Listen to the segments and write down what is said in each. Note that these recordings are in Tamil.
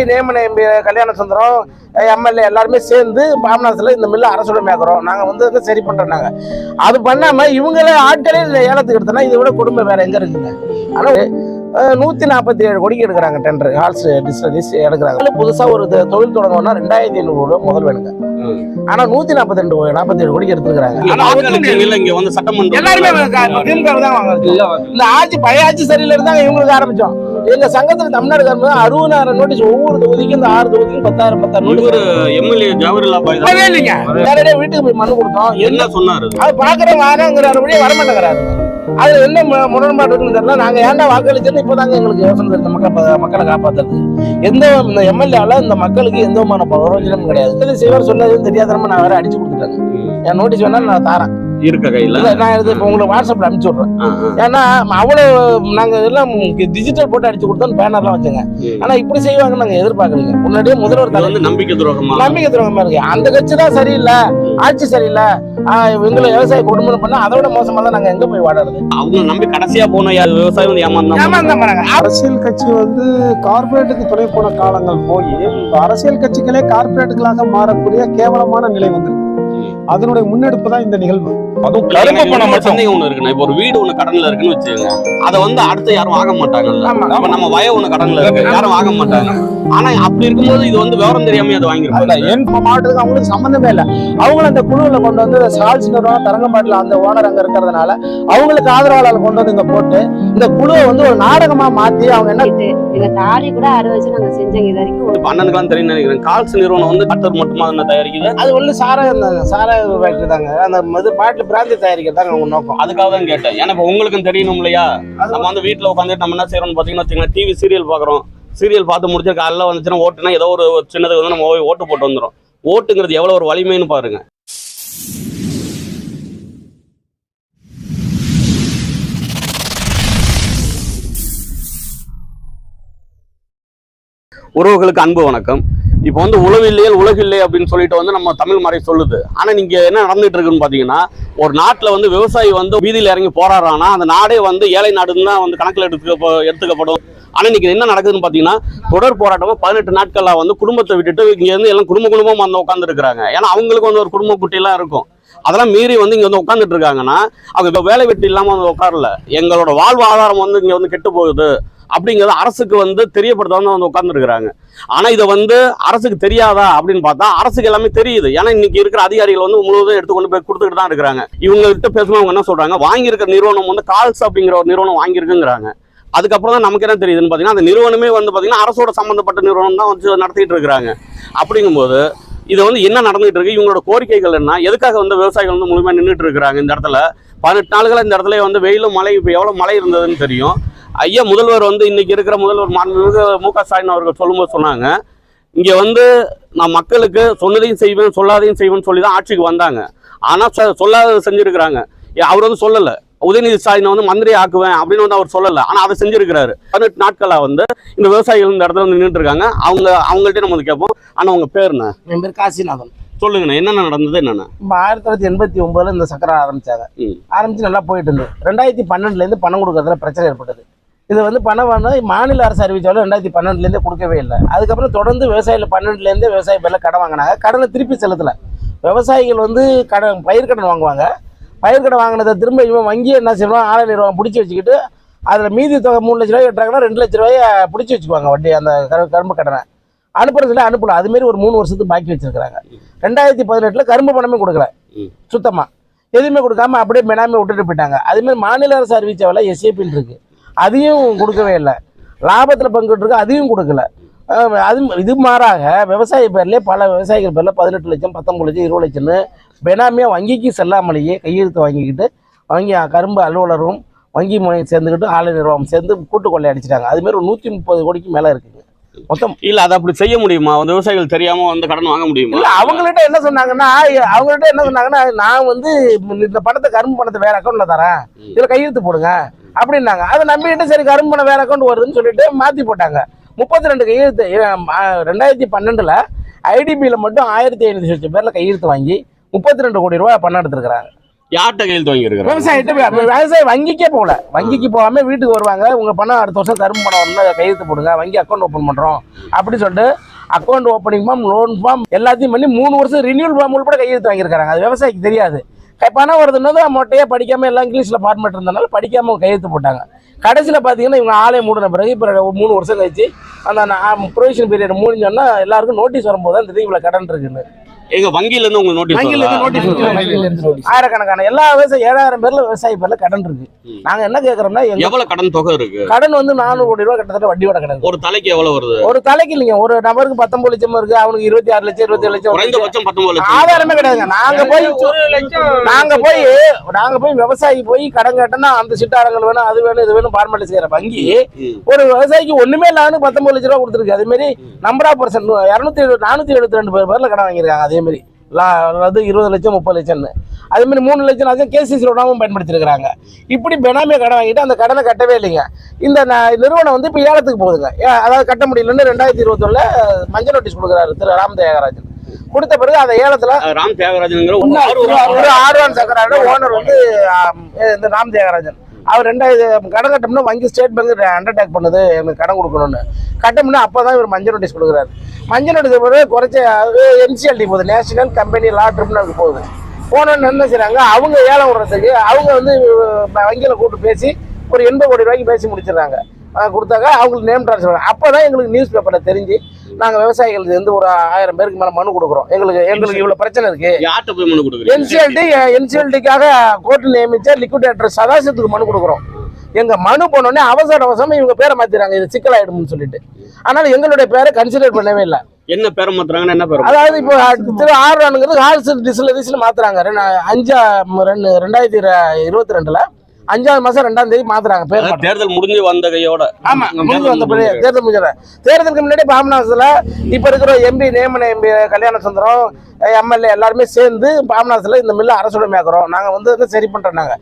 நேமன எம்பி கல்யாண சுந்தரம் எம்எல்ஏ எல்லாருமே சேர்ந்து பாபநாசத்தில் இந்த மில்லை அரசுடைமையாக்குறோம் நாங்கள் வந்து சரி பண்ணுறோம் நாங்கள் அது பண்ணாமல் இவங்களே ஆட்களே ஏலத்துக்கு எடுத்தோன்னா இதை விட குடும்பம் வேற எங்கே இருக்குங்க? ஆனால் நூற்றி நாற்பத்தி ஏழு கோடிக்கு எடுக்கிறாங்க டெண்டர் ஹால்ஸ் டிஸ்டரிஸ் எடுக்கிறாங்க. புதுசாக ஒரு தொழில் தொடங்கணும்னா ரெண்டாயிரத்தி ஐநூறு ரூபா முதல் வேணுங்க. ஆனால் நூற்றி நாற்பத்தி ரெண்டு நாற்பத்தி ஏழு கோடிக்கு ஆனா சட்டமன்றம் எல்லாருமே இந்த ஆட்சி பழைய ஆட்சி சரியில்லை இருந்தாங்க இவங்களுக்கு ஆரம்பிச்சோம். எங்க சங்கத்துல தமிழ்நாடு கவர்மெண்ட் அறுபதாயிரம் நோட்டீஸ் ஒவ்வொரு தொகுதிக்கும் இந்த ஆறு தொகுதிக்கும் பத்தாயிரம் பத்தாயிரம் நோட்டீஸ் எம்எல்ஏ ஜவஹர்லால் பாய் தான் வரவே இல்லைங்க. நேரடியாக வீட்டுக்கு போய் மனு கொடுத்தோம். என்ன என்ன சொன்னாரு? அது பாக்குறவங்க ஆனாங்கிறாருபடியே வரமாட்டேங்கிறாரு. அது என்ன மு- முரண்பாடு இருக்குன்னு தெரியல. நாங்க ஏன்டா வாக்களிச்சோன்னு இப்போதாங்க எங்களுக்கு யோசனை தெரியுது. மக்கள் மக்களை காப்பாத்துறது எந்த இந்த எம்எல்ஏல இந்த மக்களுக்கு எந்த விதமான பிரயோஜனமும் கிடையாது. இதுல சிவர் சொன்னதுன்னு தெரியாதனமா நான் வேற அடிச்சு கொடுத்துட்டேன் என் நோட்டீஸ் வேணா நான் தரேன். இருக்க கையில? இல்ல, நான் இது இப்போ உங்களுக்கு வாட்ஸ்அப்ல அனுப்பிச்சு விடுறேன். ஏன்னா அவ்வளவு நாங்க எல்லாம் டிஜிட்டல் போட்டு அடிச்சு கொடுத்தோம் பேனர்லாம் வச்சுங்க. ம். ஆனா இப்படி செய்வாங்க நாங்க எதிர்பார்க்கலீங்க. முன்னாடியே முதல்வர் தலை வந்து நம்பிக்கை துரோகமா? நம்பிக்கை துரோகமா இருக்கு. அந்த கட்சி தான் சரியில்லை. ஆட்சி சரியில்லை. ஆஹ் இவங்களை விவசாய கொடுமை பண்ணா அதை விட மோசமா தான் நாங்க எங்க போய் வாடுறது? அவங்க நம்பி கடைசியா போன யார்? விவசாயம் வந்து பாருங்க அரசியல் கட்சி வந்து கார்ப்பரேட்டுக்கு துணை போன காலங்கள் போய் இப்ப அரசியல் கட்சிகளே கார்ப்பரேட்டுகளாக மாறக்கூடிய கேவலமான நிலை வந்து அதனுடைய முன்னெடுப்பு தான் இந்த நிகழ்வு. அதுவும் கருப்பு கருப்பு பணம் பணம் மட்டும். சந்தேகம் ஒண்ணு இருக்குண்ணா. இப்போ ஒரு வீடு ஒண்ணு கடன்ல இருக்குன்னு வச்சுக்கோங்க. அதை வந்து அடுத்து யாரும் வாங்க மாட்டாங்கல்ல. ஆமா. இப்ப நம்ம வய ஒண்ணு கடன்ல இருக்கு. யாரும் வாங்க மாட்டாங்க. ஆனா அப்படி இருக்கும்போது இது வந்து விவரம் தெரியாம அதை வாங்கிருப்பாங்க என் நம்ம மாவட்டத்துக்கு அவங்களுக்கு சம்மந்தமே இல்லை. அவங்களும் அந்த குழுவில் கொண்டு வந்து சால்ஸ் நிறுவனம் தரங்கம்பாட்டில் அந்த ஓனர் அங்க இருக்கிறதுனால அவங்களுக்கு ஆதரவாளர் கொண்டு வந்து இங்க போட்டு இந்த குழுவை வந்து ஒரு நாடகமா மாத்தி அவங்க என்ன எங்க தாலி கூட அரை வச்சு நாங்க செஞ்சோங்க இது வரைக்கும் ஒரு இப்ப அண்ணனுக்குலாம் தெரியும் நினைக்கிறேன். கால்ஸ் நிறுவனம் வந்து கட்டர் மட்டுமா தயாரிக்குது? அது ஒண்ணு சாராய ஃபேக்டரி தாங்க. அந்த மது பாட்டில் பிராந்தி தயாரிக்கிறதாங்க அவங்க நோக்கம். அதுக்காக தான் கேட்டேன். ஏன்னா இப்ப உங்களுக்கும் தெரியணும் இல்லையா நம்ம வந்து வீட்டுல உட்காந்துட்டு நம்ம என்ன செய்யறோம்னு பாத்தீங்கன்னா வச்சுக்கோங்களேன் டிவி சீரியல் பாக்குறோம். சீரியல் பார்த்து முடிச்சு காலைல வந்துச்சுன்னா ஓட்டுனா ஏதோ ஒரு சின்னதுக்கு வந்து நம்ம ஓட்டு போட்டு வந்துடும் ஓட்டுங்கிறது எவ்வளவு ஒரு வலிமைன்னு பாருங்க. உறவுகளுக்கு அன்பு வணக்கம். இப்போ வந்து உளவில்லையல் உலகில்லை அப்படின்னு சொல்லிட்டு வந்து நம்ம தமிழ் மறை சொல்லுது. ஆனால் நீங்க என்ன நடந்துட்டு இருக்குன்னு பார்த்தீங்கன்னா ஒரு நாட்டில் வந்து விவசாயி வந்து வீதியில் இறங்கி போராடுறான்னா அந்த நாடே வந்து ஏழை நாடுன்னு தான் வந்து கணக்கில் எடுத்துக்க எடுத்துக்கப்படும். ஆனால் இன்னைக்கு என்ன நடக்குதுன்னு பார்த்தீங்கன்னா தொடர் போராட்டமாக பதினெட்டு நாட்களாக வந்து குடும்பத்தை விட்டுட்டு இங்கேருந்து எல்லாம் குடும்ப குடும்பமாக வந்து உட்காந்துருக்குறாங்க ஏன்னா அவங்களுக்கு வந்து ஒரு குடும்ப குட்டியெல்லாம் இருக்கும். அதெல்லாம் மீறி வந்து இங்கே வந்து உட்காந்துட்டு இருக்காங்கன்னா அவங்க வேலை வெட்டி இல்லாமல் வந்து உட்காரல. எங்களோட வாழ்வாதாரம் வந்து இங்கே வந்து கெட்டு போகுது. அப்படிங்கிறது அரசுக்கு வந்து தெரியப்படுத்த வந்து உட்காந்துருக்குறாங்க உட்கார்ந்துருக்குறாங்க இதை வந்து அரசுக்கு தெரியாதா அப்படின்னு பார்த்தா அரசுக்கு எல்லாமே தெரியுது. ஏன்னா இன்னைக்கு இருக்கிற அதிகாரிகள் வந்து முழுவதும் எடுத்து கொண்டு போய் கொடுத்துட்டு தான் இருக்கிறாங்க. இவங்ககிட்ட பேசும்போது அவங்க என்ன சொல்றாங்க? வாங்கியிருக்கிற நிறுவனம் வந்து கால்ஸ் அப்படிங்கிற ஒரு நிறுவனம் வாங்கியிருக்குங்கிறாங்க. அதுக்கப்புறம் தான் நமக்கு என்ன தெரியுதுன்னு பார்த்தீங்கன்னா அந்த நிறுவனமே வந்து பார்த்தீங்கன்னா அரசோட சம்மந்தப்பட்ட நிறுவனம் தான் வந்து நடத்திட்டு இருக்கிறாங்க. அப்படிங்கும்போது இது வந்து என்ன நடந்துகிட்டு இருக்கு? இவங்களோட கோரிக்கைகள் என்ன? எதுக்காக வந்து விவசாயிகள் வந்து முழுமையாக நின்றுட்டு இருக்கிறாங்க இந்த இடத்துல? பதினெட்டு நாள்கள் இந்த இடத்துல வந்து வெயிலும் மழை இப்போ எவ்வளோ மழை இருந்ததுன்னு தெரியும். ஐயா முதல்வர் வந்து இன்னைக்கு இருக்கிற முதல்வர் மாண்புமிகு மு க ஸ்டாலின் அவர்கள் சொல்லும்போது சொன்னாங்க இங்க வந்து நான் மக்களுக்கு சொன்னதையும் செய்வேன் சொல்லாதையும் செய்வேன்னு சொல்லி தான் ஆட்சிக்கு வந்தாங்க. ஆனா சொ- சொல்லாததை செஞ்சிருக்கிறாங்க. அவர் வந்து சொல்லல. உதயநிதி ஸ்டாலினை வந்து மந்திரி ஆக்குவேன் அப்படின்னு வந்து அவர் சொல்லல. ஆனா அதை செஞ்சிருக்கிறாரு. பதினெட்டு நாட்களா வந்து இந்த விவசாயிகள் இந்த இடத்துல வந்து நின்றுட்டு இருக்காங்க. அவங்க அவங்கள்ட்ட நம்ம வந்து கேட்போம். ஆனா உங்க பேர் என்ன? என் பேர் காசிநாதன். சொல்லுங்கண்ணா என்னென்ன நடந்தது என்னென்ன? ஆயிரத்தி தொள்ளாயிரத்தி எண்பத்தி ஒன்பதுல இந்த சக்கரை ஆரம்பிச்சாங்க. ஆரம்பிச்சு நல்லா போயிட்டு இருந்தது. ரெண்டாயிரத்தி பன்னெண்டுல இருந்து பணம் கொடுக்கறதுல பிரச்சனை ஏற்பட்டது. இது வந்து பணம் வந்து மாநில அரசு அறிவிச்சாலும் ரெண்டாயிரத்தி பன்னெண்டுல இருந்தே கொடுக்கவே இல்லை. அதுக்கப்புறம் தொடர்ந்து விவசாயிகள் பன்னெண்டுல இருந்தே விவசாய பேர்ல கடன் வாங்கினாங்க. கடனை திருப்பி செலுத்தல. விவசாயிகள் வந்து கடன் பயிர் கடன் வாங்குவாங்க. பயிர் கடன் வாங்கினதை திரும்ப இவன் வங்கி என்ன செய்வான்? ஆலை நிறுவனம் பிடிச்சி வச்சுக்கிட்டு அதில் மீதி தொகை மூணு லட்ச ரூபாய் கட்டுறாங்கன்னா ரெண்டு லட்ச ரூபாயை பிடிச்சி வச்சுக்குவாங்க வட்டி அந்த கரு- கரும்பு கடனை. அனுப்புறதுல அனுப்பல. அதுமாரி ஒரு மூணு வருஷத்துக்கு பாக்கி வச்சிருக்காங்க ரெண்டாயிரத்தி பதினெட்டுல கரும்பு பணமே கொடுக்கல. ம். சுத்தமா. எதுவுமே கொடுக்காம அப்படியே மெனாமே விட்டுட்டு போயிட்டாங்க. அதேமாதிரி மாநில அரசு அறிவிச்ச வேலை எஸ்ஏபின்னு இருக்கு. அதையும் கொடுக்கவே இல்லை. லாபத்தில் பங்கிட்டு இருக்கு அதையும் கொடுக்கல. அது இது மாறாக விவசாய பேர்லேயே பல விவசாயிகள் பேரில் பதினெட்டு லட்சம் பத்தொம்பது லட்சம் இருபது லட்சம்னு பெனாமியாக வங்கிக்கு செல்லாமலேயே கையெழுத்து வாங்கிக்கிட்டு வங்கி கரும்பு அலுவலரும் வங்கி முனையை சேர்ந்துக்கிட்டு ஆலை நிர்வாகம் சேர்ந்து கூட்டு கொள்ளை அடிச்சிட்டாங்க. அதுமாரி ஒரு நூற்றி முப்பது கோடிக்கு மேலே இருக்குங்க. மொத்தம். இல்ல அதை அப்படி செய்ய முடியுமா? அந்த விவசாயிகள் தெரியாம வந்து கடன் வாங்க முடியுமா? இல்ல அவங்கள்ட்ட என்ன சொன்னாங்கன்னா அவங்கள்ட்ட என்ன சொன்னாங்கன்னா நான் வந்து இந்த பணத்தை கரும்பு பணத்தை வேற அக்கௌண்ட்ல தரேன். இதுல கையெழுத்து போடுங்க. அப்படின்னாங்க. அதை நம்பிட்டு சரி கரும்பு பணம் வேற அக்கௌண்ட் வருதுன்னு சொல்லிட்டு மாத்தி போட்டாங்க. முப்பத்தி ரெண்டு கையெழுத்து ரெண்டாயிரத்தி பன்னெண்டுல ஐடிபியில மட்டும் ஆயிரத்தி ஐநூத்தி லட்சம் பேர்ல கையெழுத்து வாங்கி முப்பத்தி ரெண்டு கோடி ரூபாய் பணம் எடுத்திருக்கிறாங்க. யார்கிட்ட கையெழுத்து வாங்கியிருக்கிறாங்க? விவசாயிட்ட விவசாயி வங்கிக்கே போகல. வங்கிக்கு போகாம வீட்டுக்கு வருவாங்க. உங்க பணம் அடுத்த வருஷம் கரும்பு பணம் ஒன்று கையெழுத்து போடுங்க. வங்கி அக்கௌண்ட் ஓப்பன் பண்றோம். அப்படி சொல்லிட்டு account opening form loan form எல்லாத்தையும் பண்ணி மூணு வருஷம் ரினியூல் ஃபார்ம் உள்பட கையெழுத்து வாங்கியிருக்காங்க அது விவசாயிக்கு தெரியாது. பணம் வருதுன்னு மொட்டையாக படிக்காம எல்லாம் இங்கிலீஷில் ஃபார்மேட் இருந்தனால படிக்காமல் கையெழுத்து போட்டாங்க. கடைசியில் பார்த்தீங்கன்னா இவங்க ஆலயம் மூடின பிறகு இப்போ மூணு வருஷம் கழிச்சு அந்த ப்ரொவிஷன் பீரியட் முடிஞ்சோன்னா எல்லாருக்கும் நோட்டீஸ் வரும்போது தான் தெரியும் இவ்வளோ கடன் இருக்குன்னு. எங்க வங்கியில இருந்து உங்களுக்கு வங்கியில நோட்டீஸ் இருந்து நோட்டீஸ் ஆயிரக்கணக்கான எல்லா விவசாயி ஏழாயிரம் பேர்ல விவசாயி பேர்ல கடன் இருக்கு. நாங்க என்ன கேக்குறோம்னா எங்க எவ்வளவு கடன் தொகை இருக்கு? கடன் வந்து நானூறு கோடி ரூபாய் கிட்டத்தட்ட வட்டியோட கடன் ஒரு தலைக்கு எவ்வளவு வருது? ஒரு தலைக்கு இல்லைங்க ஒரு நபருக்கு பத்தொன்பது லட்சம் இருக்கு அவனுக்கு இருபத்தி ஆறு லட்சம் இருபத்தி ஏழு லட்சம் லட்சம். குறைந்தபட்சம் பத்தொன்பது லட்சம். ஆதாரமே கிடையாதுங்க. நாங்க போய் நாங்க போய் நாங்க போய் விவசாயி போய் கடன் கேட்டோம்னா அந்த சிட்டாரங்கள் வேணும் அது வேணும் இது வேணும் ஃபார்மாலிட்டி செய்யற வங்கி. ஒரு விவசாயிக்கு ஒண்ணுமே இல்லாம பத்தொன்பது லட்ச ரூபா கொடுத்துருக்கு. அதே மாதிரி நம்பர் ஆஃப் பர்சன்ட் இரநூத்தி நானூத்தி எழுபத்தி ரெண்டு பேர் பேர்ல கடன் வாங்கியிருக்காங்க. அதே மாதிரி லா- அது இருபது லட்சம் முப்பது லட்சம்னு. அதே மாதிரி மூணு லட்சம் லட்சம் கேசிசி லோனாவும் பயன்படுத்தியிருக்கிறாங்க இப்படி பெனாமியா கடன் வாங்கிட்டு அந்த கடனை கட்டவே இல்லைங்க. இந்த நிறுவனம் வந்து இப்போ ஏலத்துக்கு போகுதுங்க. அதாவது கட்ட முடியலன்னு ரெண்டாயிரத்தி இருபத்தொன்னுல மஞ்சள் நோட்டீஸ் கொடுக்குறாரு திரு ராம் தியாகராஜன். கொடுத்த பிறகு அந்த ஏலத்துல ராம் ஒரு ஆர்வான் சக்கரோட ஓனர் வந்து இந்த ராம் தியாகராஜன். அவர் ரெண்டாயிரம் கடன் கட்டணும்னா வங்கி ஸ்டேட் பேங்க் அண்டர்டேக் பண்ணுது எனக்கு கடன் கொடுக்கணும்னு. கட்டணும்னா அப்போ தான் இவர் மஞ்சள் நோட்டீஸ் கொடுக்குறாரு. மஞ்சள் நோட்டீஸ் பிறகு குறைச்ச என்சிஎல்டி போகுது. நேஷனல் கம்பெனி லா ட்ரிபியூனலுக்கு போகுது. போனோன்னு என்ன செய்றாங்க அவங்க ஏலம் விடுறதுக்கு அவங்க வந்து வங்கியில் கூப்பிட்டு பேசி ஒரு எண்பது கோடி ரூபாய்க்கு பேசி முடிச்சிடுறாங்க. கொடுத்தாங்க அவங்களுக்கு நேம் ட்ரான்ஸ்ஃபர் அப்போ தான் எங்களுக்கு நியூஸ் பேப்பரில் தெரிஞ்சு நாங்கள் விவசாயிகளுக்கு வந்து ஒரு ஆயிரம் பேருக்கு மேலே மனு கொடுக்குறோம். எங்களுக்கு எங்களுக்கு இவ்வளோ பிரச்சனை இருக்குது யார்கிட்ட போய் மனு கொடுக்குறீங்க? என்சிஎல்டி என்சிஎல்டிக்காக கோர்ட் நியமிச்ச லிக்விடேட்டர் சதாசிவத்துக்கு மனு கொடுக்குறோம். எங்க மனு போனோடனே அவசர அவசரமா இவங்க பேரை மாத்திராங்க இது சிக்கலாயிடும்னு சொல்லிட்டு. அதனால எங்களுடைய பேரை கன்சிடர் பண்ணவே இல்லை. என்ன பேரை மாத்துறாங்கன்னு என்ன பேர் அதாவது இப்போ திரு ஆர்வானுங்கிறது ஹால்ஸ் டிஸ்ல மாத்துறாங்க. ரெண்டு அஞ்சா ரெண்டு ரெண்டாயிரத்தி இருபத்தி ரெண்டுல. அஞ்சாவது மாசம் ரெண்டாம் தேதி மாத்துறாங்க பேர். தேர்தல் முடிஞ்சு வந்த கையோட. ஆமா முடிஞ்சு வந்த தேர்தல் முடிஞ்ச தேர்தலுக்கு முன்னாடி பாபநாசத்துல இப்ப இருக்கிற எம்பி நியமன எம்பி கல்யாண சுந்தரம் எம்எல்ஏ எல்லாருமே சேர்ந்து பாபநாசத்துல இந்த மில்ல அரசுடைமையாக்குறோம் நாங்க வந்து சரி பண்றோம் நாங்க.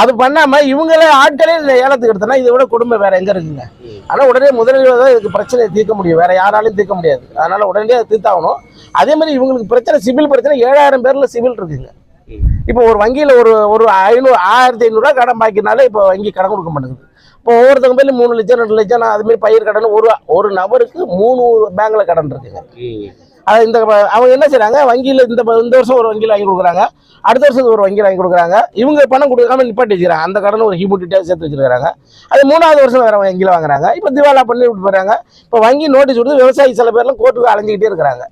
அது பண்ணாம இவங்களே ஆட்களே ஏலத்துக்கு எடுத்தோம்னா இதை விட கொடுமை வேற எங்க இருக்குங்க? ஆனா உடனே முதலில் தான் இதுக்கு பிரச்சனையை தீர்க்க முடியும். வேற யாராலையும் தீர்க்க முடியாது. அதனால உடனே தீர்த்தாகணும். அதே மாதிரி இவங்களுக்கு பிரச்சனை சிவில் பிரச்சனை ஏழாயிரம் பேர்ல சிவில் இருக்குங்க. இப்போ ஒரு வங்கியில் ஒரு ஒரு ஐநூறு ஆயிரத்தி ஐநூறுரூவா கடன் பாக்கினாலே இப்போ வங்கி கடன் கொடுக்க மாட்டேங்குது. இப்போ ஒவ்வொருத்தங்க பேர்ல மூணு லட்சம் ரெண்டு லட்சம் நான் அதுமாரி பயிர் கடன் ஒரு ஒரு நபருக்கு மூணு பேங்க்ல கடன் இருக்குங்க. அது இந்த அவங்க என்ன செய்றாங்க வங்கியில் இந்த இந்த வருஷம் ஒரு வங்கியில் வாங்கி கொடுக்குறாங்க அடுத்த வருஷம் ஒரு வங்கியில் வாங்கி கொடுக்குறாங்க இவங்க பணம் கொடுக்காம நிப்பாட்டி வச்சுக்கிறாங்க அந்த கடன் ஒரு ஹியூமிட்டியாக சேர்த்து வச்சிருக்காங்க. அது மூணாவது வருஷம் வேற வங்கியில் வாங்குறாங்க. இப்போ திவாலா பண்ணி விட்டு போறாங்க இப்போ வங்கி நோட்டீஸ் கொடுத்து விவசாயி சில பேர்லாம் கோர்ட்டுக்கு அலைஞ்சிக்கிட்டே இருக்கிறாங்க.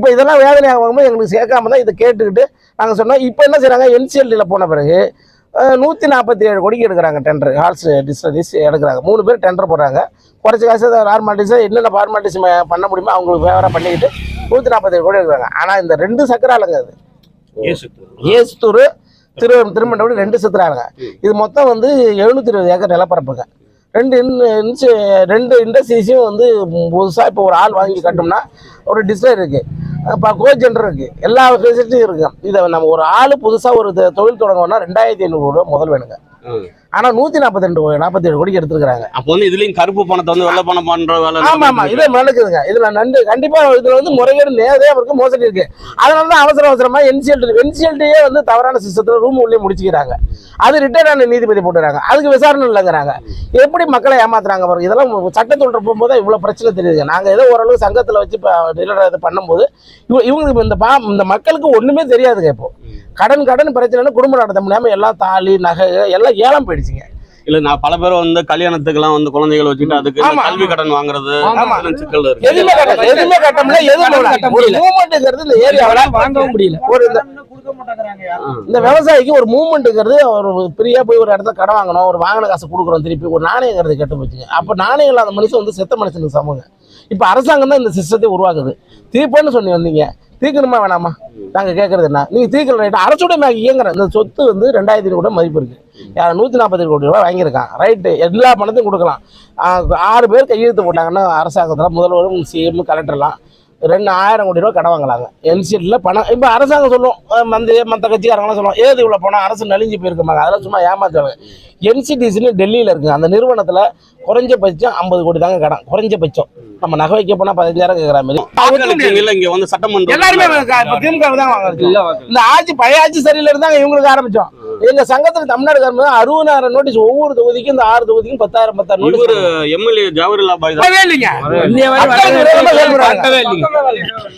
இப்போ இதெல்லாம் வேதனையாக வாங்கும்போது எங்களுக்கு சேர்க்காம தான் இதை கேட்டுக்கிட்டு நாங்கள் சொன்னோம். இப்போ என்ன செய்றாங்க? என்சிஎல்டியில் போன பிறகு நூற்றி நாற்பத்தி ஏழு கோடிக்கு எடுக்கிறாங்க டெண்டர் ஹால்ஸ் டிஸ்டரிஸ் எடுக்கிறாங்க. மூணு பேர் டெண்டர் போடுறாங்க. குறைச்ச காசு ஃபார்மாலிட்டிஸை என்னென்ன ஃபார்மாலிட்டிஸ் பண்ண முடியுமோ அவங்களுக்கு ஃபேவராக பண்ணிக்கிட்டு நூற்றி நாற்பத்தேழு கோடி எடுக்கிறாங்க. ஆனால் இந்த ரெண்டு சக்கராலங்க அது. ஏசுத்தூர். திரு திருமண்டபடி ரெண்டு சத்துறாங்க இது மொத்தம் வந்து எழுநூத்தி இருபது ஏக்கர் நிலப்பரப்புங்க. ரெண்டு இன்- ரெண்டு இண்டஸ்ட்ரீஸையும் வந்து புதுசாக இப்போ ஒரு ஆள் வாங்கி கட்டோம்னா ஒரு டிஸ்பிளே இருக்குது இப்போ கோஜெண்டர் இருக்குது எல்லா ஃபெசிலிட்டியும் இருக்குது இதை நம்ம ஒரு ஆள் புதுசாக ஒரு தொ- தொழில் தொடங்கணும்னா ரெண்டாயிரத்தி ஐநூறுரூவா முதல் வேணுங்க. ஆனால் நூற்றி நாற்பத்தி ரெண்டு நாற்பத்தி ஏழு கோடிக்கு எடுத்துருக்காங்க அப்போ வந்து இதுலயும் கருப்பு பணத்தை வந்து வெள்ளை பணம் பண்ற வேலை ஆமா ஆமா. இதை நடக்குதுங்க. இதுல நண்டு கண்டிப்பா இதுல வந்து முறைகேடு நேரடியா இருக்கு மோசடி இருக்கு. அதனால தான் அவசர அவசரமா என்சிஎல்டி என்சிஎல்டியே வந்து தவறான சிஸ்டத்துல ரூம் உள்ளே முடிச்சுக்கிறாங்க. அது ரிட்டையர் ஆன நீதிபதி போட்டுறாங்க அதுக்கு விசாரணை இல்லைங்கிறாங்க எப்படி மக்களை ஏமாத்துறாங்க பாருங்க. இதெல்லாம் சட்டத்தொடர் போகும்போது இவ்வளவு பிரச்சனை தெரியுதுங்க. நாங்க ஏதோ ஓரளவு சங்கத்துல வச்சு இது பண்ணும்போது இவ- இவங்களுக்கு இந்த பா இந்த மக்களுக்கு ஒண்ணுமே தெரியாதுங்க இப்போ. கடன் கடன் பிரச்சனைன்னு குடும்ப நடத்த முடியாம எல்லாம் தாலி நகை எல்லாம் ஏலம் போயிடுச்சுங்க. இல்ல நான் பல பேர் வந்து கல்யாணத்துக்கெல்லாம் வந்து குழந்தைகளை வச்சுட்டு அதுக்கு. கல்வி கடன் வாங்குறது ஆமா. இதெல்லாம் சிக்கல் இருக்கு. எதுவுமே கட்ட எதுவுமே கட்ட முடியல எதுவும் கட்ட ஒரு முடியல. மூவ்மெண்ட்ங்கிறது இந்த ஏரியாவில் வாங்கவும் முடியல. ஒரு இந்த இந்த விவசாயிக்கு ஒரு மூவ்மெண்ட்டுங்கிறது ஒரு ஃப்ரீயாக போய் ஒரு இடத்துல கடன் வாங்கணும் ஒரு வாங்கின காசு கொடுக்குறோம் திருப்பி ஒரு நாணயங்கிறது கெட்டு போச்சுங்க. அப்போ நாணயம் இல்லாத மனுஷன் வந்து செத்த மனுஷனுக்கு சமங்க. இப்போ அரசாங்கம் தான் இந்த சிஸ்டத்தை உருவாக்குது. தீர்ப்புன்னு சொல்லி வந்தீங்க. தீர்க்கணுமா வேணாமா? நாங்கள் கேட்கறது என்ன? நீங்கள் தீர்க்கல ரைட்டு அரசுடைய இயங்குறேன் இந்த சொத்து வந்து ரெண்டாயிரத்தி கூட மதிப்பு இருக்குது நூற்றி நாற்பத்தி கோடி ரூபாய் வாங்கியிருக்கான். ரைட்டு எல்லா பணத்தையும் கொடுக்கலாம். ஆறு பேர் கையெழுத்து போட்டாங்கன்னா அரசாங்கத்தில் முதல்வரும் சிஎம் கலெக்டர்லாம் ரெண்டு ஆயிரம் கோடி ரூபா கடன் வாங்கலாங்க என்சிடியில் பணம். இப்போ அரசாங்கம் சொல்லும். அஹ் மந்த மற்ற கட்சிக்காரங்களாம் சொல்லுவோம் ஏது இவ்வளோ பணம்? அரசு நலிஞ்சு போயிருக்கமாங்க. அதெல்லாம் சும்மா ஏமாத்துவாங்க என்சிடிசின்னு டெல்லியில் இருக்குங்க அந்த நிறுவனத்தில் குறைஞ்சபட்சம் ஐம்பது கோடி தாங்க கடன். குறைஞ்சபட்சம் நம்ம நகை வைக்க போனால் பதினஞ்சாயிரம் கேட்குற மாதிரி. வாக்களிச்சீங்கல்ல இங்க வந்து சட்டமன்றம் எல்லாருமே க- இப்ப திமுக தான் வாங்குறது. இந்த ஆட்சி பழைய ஆட்சி சரியில்லை இருந்தாங்க இவங்களுக்கு ஆரம்பிச்சோம். எங்க சங்கத்துல தமிழ்நாடு கவர்மெண்ட் அறுபதாயிரம் நோட்டீஸ் ஒவ்வொரு தொகுதிக்கும் இந்த ஆறு தொகுதிக்கும் பத்தாயிரம் பத்தாயிரம் நோட்டீஸ் எம்எல்ஏ ஜவஹர்லால் பாய் தான். வரவே இல்லைங்க. வரை.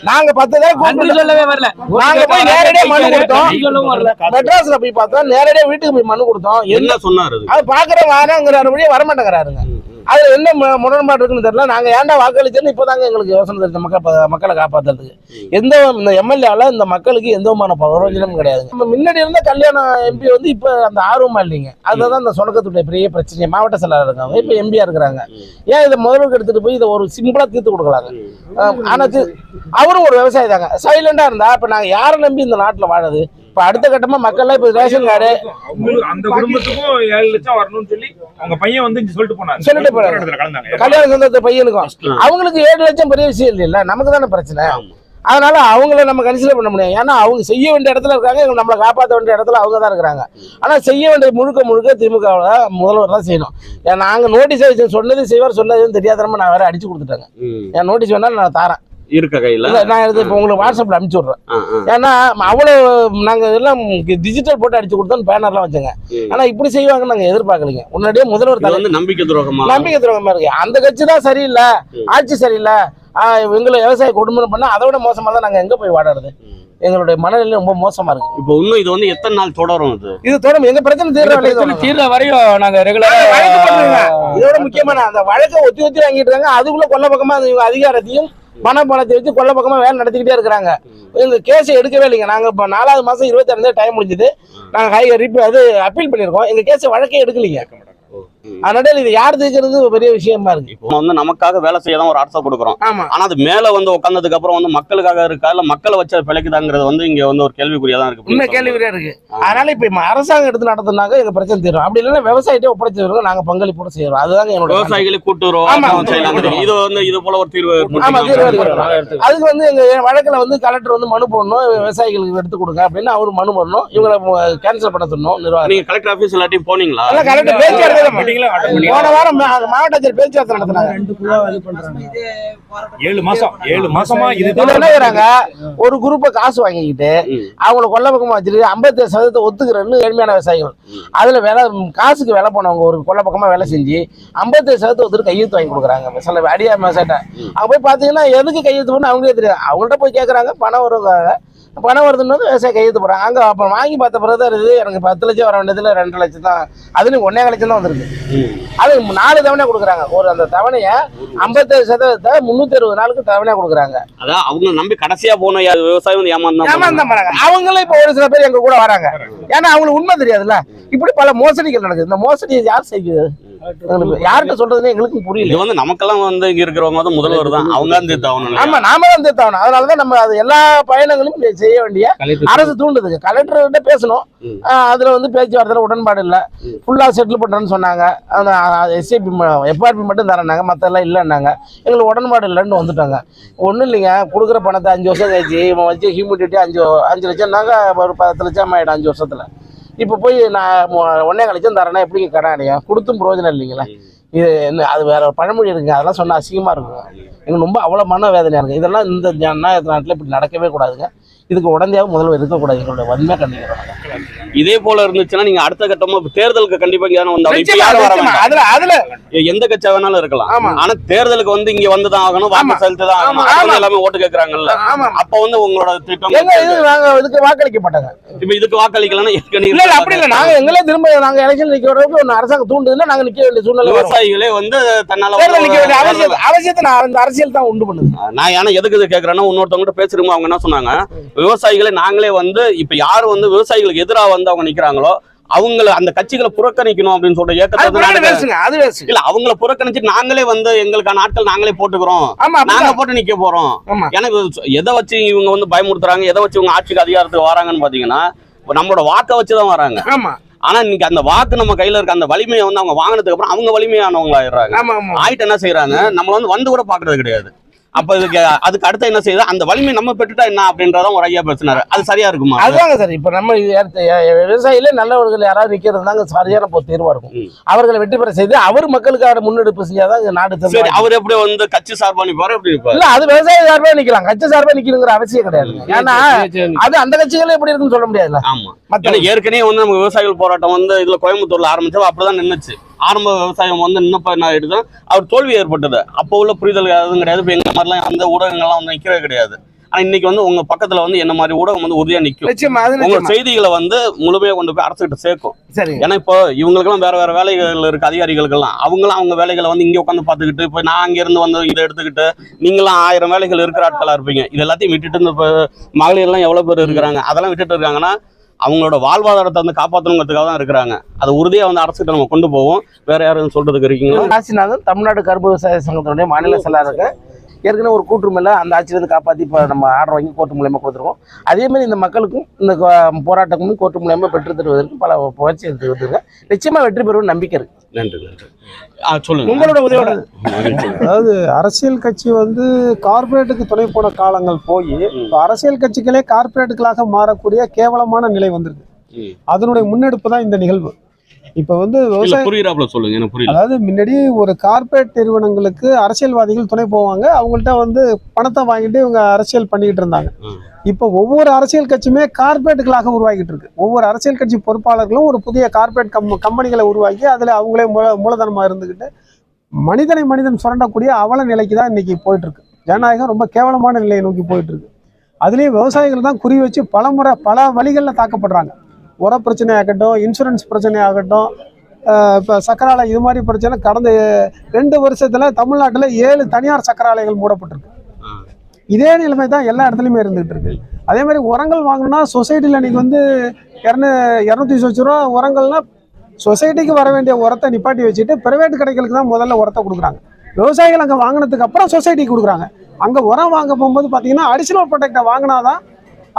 நாங்க பத்து தான் சொல்லவே வரல. நாங்க போய் நேரடியா மனு கொடுத்தோம். நன்றி சொல்லவும் வரல. மெட்ராஸ்ல போய் பார்த்தோம். நேரடியா வீட்டுக்கு போய் மனு கொடுத்தோம். என்ன சொன்னாரு அது? பாக்குற வாரங்கிறாருபடியே வரமாட்டேங்கிறாருங்க. அதுல என்ன முரண்பாடு இருக்குன்னு தெரியல. நாங்க ஏன்டா வாக்களிச்சோன்னு இப்பதாங்க எங்களுக்கு யோசனை தெரிஞ்ச மக்கள் மக்களை காப்பாத்துறதுக்கு. எந்த இந்த எம்எல்ஏல இந்த மக்களுக்கு எந்த விதமான பிரயோஜனமும் கிடையாது. நம்ம முன்னாடி இருந்த கல்யாணம் எம்பி வந்து இப்ப அந்த ஆர்வமா இல்லைங்க. அதுதான் இந்த சொலக்கத்துடைய பெரிய பிரச்சனை மாவட்ட செயலாளர் இருக்காங்க. இப்ப எம்பியா இருக்கிறாங்க. ஏன் இதை முதல்வருக்கு எடுத்துட்டு போய் இதை ஒரு சிம்பிளா தீர்த்து கொடுக்கலாங்க? ஆஹ் ஆனா தி- அவரும் ஒரு விவசாயி தாங்க சைலண்டா இருந்தா இப்ப நாங்க யாரை நம்பி இந்த நாட்டுல வாழுது இப்ப அடுத்த கட்டமா மக்கள்லாம் இப்ப ரேஷன் கார்டு. அந்த குடும்பத்துக்கும் ஏழு லட்சம் வரணும்னு சொல்லி அவங்க பையன் வந்து சொல்லிட்டு போனாரு. சொல்லிட்டு கலந்தாங்க. கல்யாண சொந்தத்தை பையனுக்கும். அவங்களுக்கு ஏழு லட்சம் பெரிய விஷயம் இல்லைல்ல? நமக்கு தானே பிரச்சனை. அதனால அவங்கள நம்ம கன்சிடர் பண்ண முடியும் ஏன்னா அவங்க செய்ய வேண்டிய இடத்துல இருக்காங்க நம்மளை காப்பாற்ற வேண்டிய இடத்துல அவங்க தான் இருக்கிறாங்க. ஆனா செய்ய வேண்டிய முழுக்க முழுக்க திமுக முதல்வர் தான் செய்யணும். ஏன்னா நாங்க நோட்டீஸ் சொன்னது செய்வார் சொன்னதுன்னு தெரியாதனமா நான் வேற அடிச்சு கொடுத்துட்டேங்க. என் நோட்டீஸ் வேணாலும் நான் தரேன். இருக்க கையில? நான் எடுத்து இப்போ உங்களுக்கு வாட்ஸ்அப்ல அனுப்பிச்சு விட்றேன். ஏன்னா அவ்வளோ நாங்க எல்லாம் டிஜிட்டல் போட்டு அடிச்சு கொடுத்தோம் பேனர்லாம் வச்சோங்க. ஆனா இப்படி செய்வாங்கன்னு நாங்க எதிர்பார்க்கலைங்க. முன்னாடியே முதல்வர் இது தலை வந்து நம்பிக்கை துரோகமா? நம்பிக்கை துரோகமா இருக்கு. அந்த கட்சி தான் சரியில்லை. ஆட்சி சரியில்லை. ஆஹ் எங்களை விவசாய கொடுமை பண்ணா அதை விட மோசமா தான் நாங்க எங்க போய் வாடாடுறது? எங்களுடைய மனநிலை ரொம்ப மோசமா இருக்கு. இப்போ இன்னும் இது வந்து எத்தனை நாள் தொடரும் இது இது தொடரும். எங்க பிரச்சனை தீர்ற வரைக்கும் பிரச்சனை. தீர்ற வரையும் நாங்க ரெகுலரா. இதோட முக்கியமான அந்த வழக்கை ஒத்தி ஒத்தி வாங்கிட்டு இருக்காங்க. அதுக்குள்ள கொல்ல பக்கமா அதிகாரத்தையும் பணத்தை வச்சு கொல்ல பக்கமா வேலை நடத்திக்கிட்டே இருக்கிறாங்க. எங்க கேஸ் எடுக்கவே இல்லைங்க. நாங்க இப்போ நாலாவது மாசம் இருபத்தி டைம் முடிஞ்சது. நாங்க ஹை ரிப்பீ அது அப்பீல் பண்ணியிருக்கோம். எங்க கேஸ் வழக்கே எடுக்கலீங்க. அதனால இது யார் தீர்க்கிறது பெரிய விஷயமா இருக்கு. இப்போ வந்து நமக்காக வேலை செய்ய தான் ஒரு அரசை கொடுக்குறோம். ஆனா அது மேல வந்து உட்கார்ந்ததுக்கு அப்புறம் வந்து மக்களுக்காக இருக்கா இல்ல மக்களை வச்சு பிழைக்குதாங்கிறது வந்து இங்க வந்து ஒரு கேள்விக்குறியா தான் இருக்கு. இன்னும் கேள்விக்குறியா இருக்கு. அதனால இப்ப அரசாங்கம் எடுத்து நடத்துனாங்க எங்க பிரச்சனை தீரும். அப்படி இல்லைன்னா விவசாயிட்டே ஒப்படைச்சிருக்கோம் நாங்க பங்களிப்போட செய்யறோம். அதுதாங்க என்னோட விவசாயிகளை கூட்டுறோம். இது வந்து இது போல ஒரு தீர்வு. அதுக்கு வந்து எங்க வழக்குல வந்து கலெக்டர் வந்து மனு போடணும். விவசாயிகளுக்கு எடுத்து கொடுங்க அப்படின்னு அவர் மனு போடணும். இவங்களை கேன்சல் பண்ண சொன்னோம் நிர்வாகம் நீங்க கலெக்டர் ஆபீஸ் எல்லாத்தையும் போனீங்களா? கலெக்டர் பேச்சுவார்த்தை போன வாரம் மாவட்ட ஆட்சியர் பேச்சுவார்த்தை நடத்தினாங்க. ஏழு மாசம் ஏழு மாசமா இது என்ன ஒரு குரூப்பை காசு வாங்கிக்கிட்டு. அவங்கள கொல்ல பக்கமா வச்சுட்டு ஐம்பத்தி சதவீதத்தை ஒத்துக்கிறன்னு ஏழ்மையான விவசாயிகள். அதுல வேலை காசுக்கு வேலை போனவங்க ஒரு கொல்ல பக்கமா வேலை செஞ்சு ஐம்பத்தி சதவீதத்தை ஒருத்தர் கையெழுத்து வாங்கி கொடுக்குறாங்க. சில அடியா விவசாயிட்ட. அங்க போய் பாத்தீங்கன்னா எதுக்கு கையெழுத்து பண்ணு அவங்களே தெரியாது. அவங்கள்ட்ட போய் கேக்குறாங்க பணம் வருவாங்க பணம் வருதுன்னு வந்து விவசாய கையெழுத்து போறாங்க அங்க அப்புறம் வாங்கி பார்த்த தான் இருக்குது எனக்கு பத்து லட்சம் வர வேண்டியதுல ரெண்டு லட்சம் தான். அதுலயும் ஒன்னே லட்சம் தான் வந்திருக்கு. அது நாலு தவணை கொடுக்குறாங்க. ஒரு அந்த தவணைய ஐம்பத்தேழு சதவீதத்தை முன்னூத்தி அறுபது நாளுக்கு தவணையா கொடுக்குறாங்க. அதான் அவங்க நம்பி கடைசியா போன விவசாயம் வந்து ஏமாந்தான் ஏமாந்தான் போறாங்க. அவங்களும் இப்ப ஒரு சில பேர் எங்க கூட வராங்க. ஏன்னா அவங்களுக்கு உண்மை தெரியாதுல்ல. இப்படி பல மோசடிகள் நடக்குது. இந்த மோசடியை யார் செய்யுது? யார்கிட்ட சொல்றதுன்னு எங்களுக்கும் புரியல. இது வந்து நமக்கெல்லாம் வந்து இங்க இருக்கிறவங்க வந்து முதல்வர் தான். அவங்க தான் தீர்த்து ஆகணும் ஆமா நாம தான் தீர்த்தாகணும் அதனாலதான் நம்ம அது எல்லா பயணங்களும் செய்ய வேண்டிய அரசு தூண்டுதுங்க கலெக்டர் கிட்ட பேசணும். அதுல வந்து பேச்சுவார்த்தையில உடன்பாடு இல்ல. ஃபுல்லா செட்டில் பண்றேன்னு சொன்னாங்க. அந்த எஸ்ஐபி எஃப்ஆர்பி மட்டும் தரேன்னாங்க. மத்த எல்லாம் இல்லைன்னாங்க. எங்களுக்கு உடன்பாடு இல்லைன்னு வந்துட்டாங்க. ஒண்ணும் இல்லைங்க. கொடுக்குற பணத்தை அஞ்சு வருஷம் கழிச்சு இவன் வச்சு ஹியூமிடிட்டி அஞ்சு அஞ்சு லட்சம்னாங்க ஒரு பத்து லட்சம் ஆயிடும் அஞ்சு வருஷத்துல. இப்போ போய் நான் ஒன்னே லட்சம் தரேன்னா எப்படிங்க கடன் அடையும் கொடுத்தும் பிரயோஜனம் இல்லைங்களா. இது என்ன அது வேற பழமொழி இருக்குங்க. அதெல்லாம் சொன்னா அசிங்கமா இருக்குங்க எங்களுக்கு ரொம்ப அவ்வளோ மன வேதனையா இருக்கு. இதெல்லாம் இந்த நாட்டில் இப்படி நடக்கவே கூடாதுங்க. இதுக்கு உடந்தையாக முதல்வர் இருக்கக்கூடாது எங்களுடைய வன்மையாக கண்டிக்கிறோம். இதே போல இருந்துச்சுன்னா நீங்க அடுத்த கட்டமா தேர்தலுக்கு கண்டிப்பா இங்க. அதுல அதுல. எந்த கட்சியா வேணாலும் இருக்கலாம். ஆமா. ஆனா தேர்தலுக்கு வந்து இங்க வந்துதான் ஆகணும் வாக்கு ஆமா. செலுத்தி தான் ஆகணும். எல்லாமே ஓட்டு கேக்குறாங்கல்ல. ஆமா அப்ப வந்து உங்களோட திட்டம் எங்க இது நாங்க இதுக்கு வாக்களிக்க மாட்டாங்க இப்ப இதுக்கு வாக்களிக்கலன்னா ஏற்கனவே இல்ல இல்ல அப்படி இல்ல. நாங்க எங்களே திரும்ப நாங்க எலெக்ஷன் நிக்க வரதுக்கு ஒன்று அரசாங்கம் தூண்டுதுன்னா நாங்க நிக்க வேண்டிய சூழ்நிலை. விவசாயிகளே வந்து தன்னால நிக்க வேண்டிய அவசியம் அவசியத்தை நான் அந்த அரசியல் தான் உண்டு பண்ணுது. நான் ஏன்னா எதுக்கு இது கேக்குறேன்னா இன்னொருத்தவங்க பேசுறோம் அவங்க என்ன சொன்னாங்க? விவசாயிகளை நாங்களே வந்து இப்ப யாரு வந்து விவசாயிகளுக்கு எதிரா வந்து அவங்க நிக்கிறாங்களோ அவங்கள அந்த கட்சிகளை புறக்கணிக்கணும் அப்படின்னு சொல்ற ஏக்கத்தை அது இல்ல அவங்கள புறக்கணிச்சு நாங்களே வந்து எங்களுக்கான ஆட்கள் நாங்களே போட்டுக்கிறோம். நாங்க. போட்டு நிக்க போறோம். எனக்கு எதை வச்சு இவங்க வந்து பயமுறுத்துறாங்க எதை வச்சு இவங்க ஆட்சிக்கு அதிகாரத்துக்கு வராங்கன்னு பாத்தீங்கன்னா நம்மளோட வாக்கை வச்சுதான் வராங்க. ஆனா இன்னைக்கு அந்த வாக்கு நம்ம கையில இருக்க அந்த வலிமையை வந்து அவங்க வாங்கினதுக்கு அப்புறம் அவங்க வலிமையானவங்க ஆயிடுறாங்க ஆயிட்டு என்ன செய்யறாங்க நம்மள வந்து வந்து கூட பாக்குறது கிடையாது. அப்ப இதுக்கு அதுக்கு அடுத்து என்ன செய்யுது? அந்த வலிமை நம்ம பெற்றுட்டா என்ன அப்படின்றதான் ஒரு ஐயா பேசினாரு. அது சரியா இருக்குமா? அதுதாங்க சார். இப்ப நம்ம விவசாயிலே நல்லவர்கள் யாராவது நிக்கிறது தாங்க சரியான போ- தீர்வா இருக்கும். அவர்களை வெற்றி பெற செய்து அவர் மக்களுக்கான முன்னெடுப்பு செஞ்சாதான் நாடு அவர் எப்படி வந்து கட்சி சார்பா நிப்பாரு நிப்பாரு? இல்ல அது விவசாய சார்பா நிக்கலாம். கட்சி சார்பா நிக்கணுங்கிற அவசியம் கிடையாது. ஏன்னா அது அந்த கட்சிகளே எப்படி இருக்குன்னு சொல்ல முடியாதுல்ல. ஆமா. ஏற்கனவே வந்து நம்ம விவசாயிகள் போராட்டம் வந்து இதுல கோயம்புத்தூர்ல ஆரம்பிச்சோம் அப்படிதான் நின்னுச்சு. ஆரம்ப விவசாயம் வந்து நின்னப்ப என்ன அவர் தோல்வி ஏற்பட்டது. அப்போ உள்ள புரிதல் எதுவும் கிடையாது. இப்போ எங்க மாதிரிலாம் அந்த ஊடகங்கள்லாம் வந்து நிக்கிறவே கிடையாது. ஆனா இன்னைக்கு வந்து உங்க பக்கத்துல வந்து என்ன மாதிரி ஊடகம் வந்து உறுதியா அது உங்க. செய்திகளை வந்து முழுமையா கொண்டு போய் அரசுகிட்ட சேர்க்கும். ஏன்னா இப்போ இவங்களுக்கெல்லாம் வேற வேற வேலைகள் இருக்கு அதிகாரிகளுக்கெல்லாம். அவங்களாம் அவங்க வேலைகளை வந்து இங்க உட்காந்து பார்த்துக்கிட்டு இப்போ நான் அங்க இருந்து வந்து இதை எடுத்துக்கிட்டு நீங்களாம் ஆயிரம் வேலைகள் இருக்கிற ஆட்களா இருப்பீங்க. இது எல்லாத்தையும் விட்டுட்டு இந்த மகளிர் எல்லாம் எவ்வளவு பேர் இருக்கிறாங்க? அதெல்லாம் விட்டுட்டு இருக்காங்கன்னா அவங்களோட வாழ்வாதாரத்தை வந்து காப்பாற்றணுங்கிறதுக்காக தான் இருக்கிறாங்க. அது உறுதியாக வந்து அரசுகிட்ட நம்ம கொண்டு போவோம். வேற யாரும் சொல்றதுக்கு இருக்கீங்களா? காசிநாதன் தமிழ்நாடு கரும்பு விவசாய சங்கத்தினுடைய மாநில செயலாளருக்கு ஏற்கனவே ஒரு கூற்றுமையில அந்த ஆட்சியிலிருந்து காப்பாற்றி இப்போ நம்ம ஆர்டர் வாங்கி கோர்ட்டு மூலியமா கொடுத்துருக்கோம் அதே மாதிரி இந்த மக்களுக்கும் இந்த போராட்டங்களும் கோர்ட்டு மூலியமா பெற்று தருவதற்கு பல முயற்சி எடுத்து வந்துருங்க நிச்சயமா வெற்றி பெறும் நம்பிக்கை இருக்கு. நன்றி நன்றி. சொல்லுங்க. உங்களோட உதவியோட. அதாவது அரசியல் கட்சி வந்து கார்ப்பரேட்டுக்கு துணை போன காலங்கள் போய் இப்ப அரசியல் கட்சிகளே கார்ப்பரேட்டுகளாக மாறக்கூடிய கேவலமான நிலை வந்திருக்கு. அதனுடைய முன்னெடுப்பு தான் இந்த நிகழ்வு. இப்ப வந்து இல்ல விவசாய புரியுறாப்புல சொல்லுங்க அதாவது முன்னாடி ஒரு கார்ப்பரேட் நிறுவனங்களுக்கு அரசியல்வாதிகள் துணை போவாங்க. அவங்கள்ட்ட வந்து பணத்தை வாங்கிட்டு இவங்க அரசியல் பண்ணிக்கிட்டு இருந்தாங்க. இப்போ ஒவ்வொரு அரசியல் கட்சியுமே கார்ப்பரேட்டுகளாக உருவாகிட்டு இருக்கு ஒவ்வொரு அரசியல் கட்சி பொறுப்பாளர்களும் ஒரு புதிய கார்ப்பரேட் கம் கம்பெனிகளை உருவாக்கி அதில் அவங்களே மூல மூலதனமாக இருந்துக்கிட்டு மனிதனை மனிதன் சுரண்டக்கூடிய அவல நிலைக்கு தான் இன்னைக்கு போயிட்டு இருக்கு ஜனநாயகம் ரொம்ப கேவலமான நிலையை நோக்கி போயிட்டு இருக்கு அதுலேயும் விவசாயிகள் தான் குறி வச்சு பல முறை பல வழிகளில் தாக்கப்படுறாங்க. உர பிரச்சனை ஆகட்டும் இன்சூரன்ஸ் பிரச்சனை ஆகட்டும் இப்போ சக்கராலை இது மாதிரி பிரச்சனை கடந்த ரெண்டு வருஷத்துல தமிழ்நாட்டில் ஏழு தனியார் சக்கராலைகள் மூடப்பட்டிருக்கு. ஆ. இதே நிலைமை தான் எல்லா இடத்துலையுமே இருந்துகிட்டு இருக்கு. அதே மாதிரி உரங்கள் வாங்கணும்னா சொசைட்டியில் இன்னைக்கு வந்து இரநூ இரநூத்தி சொச்சு ரூபா உரங்கள்னா சொசைட்டிக்கு வர வேண்டிய உரத்தை நிப்பாட்டி வச்சுட்டு பிரைவேட் கடைகளுக்கு தான் முதல்ல உரத்தை கொடுக்குறாங்க. விவசாயிகள் அங்கே வாங்கினதுக்கு அப்புறம் சொசைட்டிக்கு கொடுக்குறாங்க. அங்கே உரம் வாங்க போகும்போது பார்த்தீங்கன்னா அடிஷனல் ப்ராடக்டை வாங்கினாதான்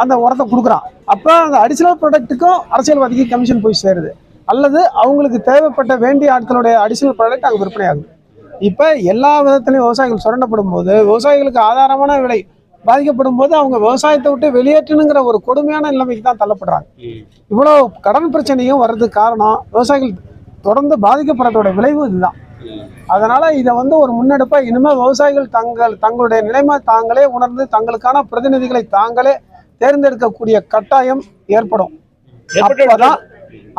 அந்த உரத்தை கொடுக்குறான். அப்போ அந்த அடிஷனல் ப்ராடக்ட்டுக்கும் அரசியல்வாதிக்கு கமிஷன் போய் சேருது. அல்லது அவங்களுக்கு தேவைப்பட்ட வேண்டிய ஆட்களுடைய அடிஷனல் ப்ராடக்ட் அங்கே விற்பனை ஆகுது. இப்போ எல்லா விதத்திலையும் விவசாயிகள் சுரண்டப்படும் போது விவசாயிகளுக்கு ஆதாரமான விலை பாதிக்கப்படும் போது அவங்க விவசாயத்தை விட்டு வெளியேற்றணுங்கிற ஒரு கொடுமையான நிலைமைக்கு தான் தள்ளப்படுறாங்க. இவ்வளோ கடன் பிரச்சனையும் வர்றதுக்கு காரணம் விவசாயிகள் தொடர்ந்து பாதிக்கப்படுறதோட விளைவு இதுதான். அதனால இதை வந்து ஒரு முன்னெடுப்பா இனிமேல் விவசாயிகள் தங்கள் தங்களுடைய நிலைமை தாங்களே உணர்ந்து தங்களுக்கான பிரதிநிதிகளை தாங்களே தேர்ந்தெடுக்கக்கூடிய கட்டாயம் ஏற்படும். அப்பதான்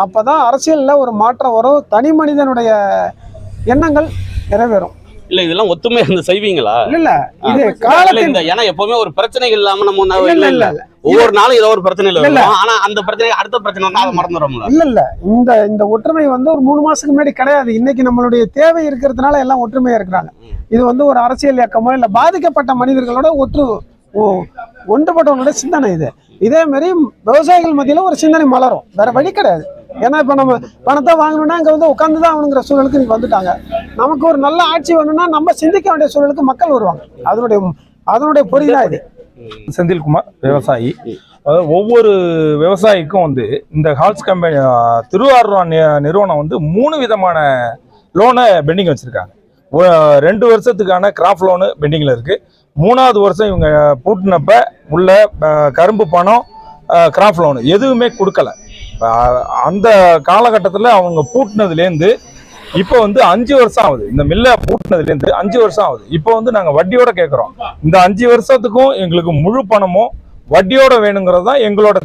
அப்பதான் அரசியல்ல ஒரு மாற்றம் வரும். தனி மனிதனுடைய எண்ணங்கள் நிறைவேறும். இல்ல இதெல்லாம் ஒத்துமையா இருந்து செய்வீங்களா? இல்ல இல்ல இது இந்த ஏன்னா எப்பவுமே ஒரு பிரச்சனைகள் இல்லாம நம்ம இல்ல இல்ல ஒவ்வொரு நாளும் ஏதோ ஒரு பிரச்சனையில இல்ல, ஆனா அந்த பிரச்சனை அடுத்த பிரச்சனை அதை மறந்துடும்ல இல்ல இல்ல. இந்த இந்த ஒற்றுமை வந்து ஒரு மூணு மாசத்துக்கு முன்னாடி கிடையாது. இன்னைக்கு நம்மளுடைய தேவை இருக்கிறதுனால எல்லாம் ஒற்றுமையா இருக்கிறாங்க. இது வந்து ஒரு அரசியல் இயக்கமோ இல்ல பாதிக்கப்பட்ட மனிதர்களோட ஒற்று ஒன்றுபட்டவனுடைய சிந்தனை இது. இதே மாதிரி விவசாயிகள் மத்தியில ஒரு சிந்தனை மலரும். வேற வழி கிடையாது. ஏன்னா இப்போ நம்ம பணத்தை வாங்கணும்னா இங்கே வந்து உட்காந்து தான் ஆகணுங்கிற சூழலுக்கு இன்னைக்கு வந்துட்டாங்க. நமக்கு ஒரு நல்ல ஆட்சி வேணும்னா நம்ம சிந்திக்க வேண்டிய சூழலுக்கு மக்கள் வருவாங்க. அதனுடைய அதனுடைய பொறி இது. செந்தில்குமார் விவசாயி. அதாவது ஒவ்வொரு விவசாயிக்கும் வந்து இந்த ஹால்ஸ் கம்பெனி திருவாரூர் நிறுவனம் வந்து மூணு விதமான லோனை பெண்டிங் வச்சுருக்காங்க. ரெண்டு வருஷத்துக்கான கிராப் லோனு பெண்டிங்கில் இருக்குது மூணாவது வருஷம் இவங்க பூட்டினப்ப உள்ள கரும்பு பணம் கிராப் லோனு எதுவுமே கொடுக்கல. அந்த காலகட்டத்தில் அவங்க பூட்டினதுலேருந்து இப்போ வந்து அஞ்சு வருஷம் ஆகுது. இந்த மில்லை பூட்டினதுலேருந்து அஞ்சு வருஷம் ஆகுது. இப்போ வந்து நாங்கள் வட்டியோட கேட்குறோம் இந்த அஞ்சு வருஷத்துக்கும் எங்களுக்கு முழு பணமும் வட்டியோட வேணுங்கிறது தான் எங்களோட